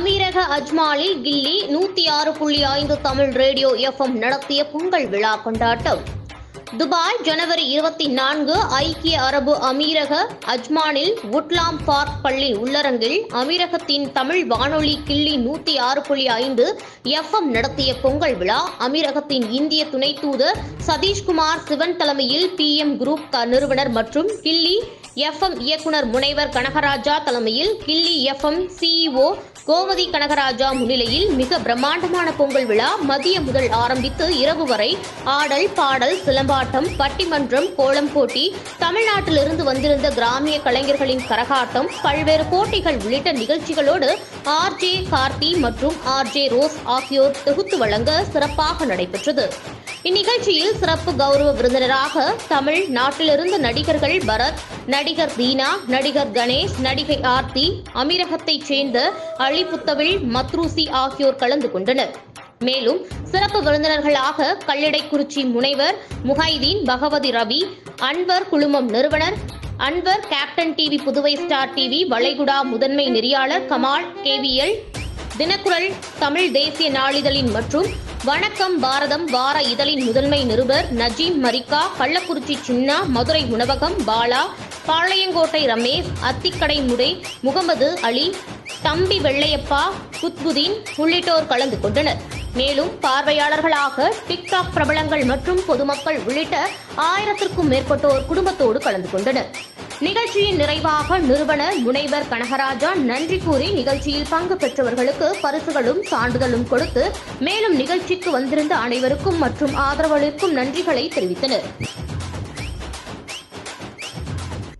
அமீரக அஜ்மாலில் கில்லி நூத்தி ஆறு புள்ளி ஐந்து தமிழ் ரேடியோ எஃப்எம் நடத்திய பொங்கல் விழா கொண்டாட்டம். துபாய் ஜனவரி இருபத்தி நான்கு ஐக்கிய அரபு அமீரக அஜ்மானில் உட்லாம் பார்க் பள்ளி உள்ளரங்கில் அமீரகத்தின் தமிழ் வானொலி கிள்ளி நூத்தி ஆறு புள்ளி ஐந்து எஃப்எம் நடத்திய பொங்கல் விழா அமீரகத்தின் இந்திய துணை தூதர் சதீஷ்குமார் சிவன் தலைமையில் பிஎம் குரூப் நிறுவனர் மற்றும் கிள்ளி எஃப்எம் இயக்குனர் முனைவர் கனகராஜா தலைமையில் கில்லி எஃப்எம் சிஇஓ கோமதி கனகராஜா முன்னிலையில் மிக பிரம்மாண்டமான பொங்கல் விழா மதியம் முதல் ஆரம்பித்து இரவு வரை ஆடல் பாடல் சிலம்பாட்டம் பட்டிமன்றம் கோலம் போட்டி தமிழ்நாட்டிலிருந்து வந்திருந்த கிராமிய கலைஞர்களின் கரகாட்டம் பல்வேறு போட்டிகள் உள்ளிட்ட நிகழ்ச்சிகளோடு ஆர்ஜே கார்த்தி மற்றும் ஆர்ஜே ரோஸ் ஆகியோர் தொகுத்து வழங்க சிறப்பாக நடைபெற்றது. இந்நிகழ்ச்சியில் சிறப்பு கௌரவ விருந்தினராக தமிழ் நாட்டிலிருந்து நடிகர்கள் பரத் நடிகர் தீனா நடிகர் கணேஷ் நடிகை ஆர்த்தி அமீரகத்தைச் சேர்ந்த அலிபுத்தவில் மத்ரூசி ஆகியோர் கலந்து கொண்டனர். மேலும் சிறப்பு விருந்தினர்களாக கல்லிடைக்குறிச்சி முனைவர் முஹைதீன் பகவதி ரவி அன்வர் குழுமம் நிறுவனர் Anwar captain TV Puduvai star TV வளைகுடா முதன்மை நெறியாளர் கமால் கேவிஎல் தினக்குரல் தமிழ் தேசிய நாளிதழின் மற்றும் வணக்கம் பாரதம் வார இதழின் முதன்மை நிருபர் நஜீம் மரிக்கா கள்ளக்குறிச்சி சின்னா மதுரை உணவகம் பாலா பாளையங்கோட்டை ரமேஷ் அத்திக்கடை முடை முகமது அலி தம்பி வெள்ளையப்பா குத்புதீன் உள்ளிட்டோர் கலந்து கொண்டனர். மேலும் பார்வையாளர்களாக டிக்டாக் பிரபலங்கள் மற்றும் பொதுமக்கள் உள்ளிட்ட ஆயிரத்திற்கும் மேற்பட்டோர் குடும்பத்தோடு கலந்து கொண்டனர். நிகழ்ச்சியின் நிறைவாக நிறுவனர் முனைவர் கனகராஜா நன்றி கூறி நிகழ்ச்சியில் பங்கு பெற்றவர்களுக்கு பரிசுகளும் சான்றிதழும் கொடுத்து மேலும் நிகழ்ச்சிக்கு வந்திருந்த அனைவருக்கும் மற்றும் ஆதரவளிக்கும் நன்றிகளை தெரிவித்தனர்.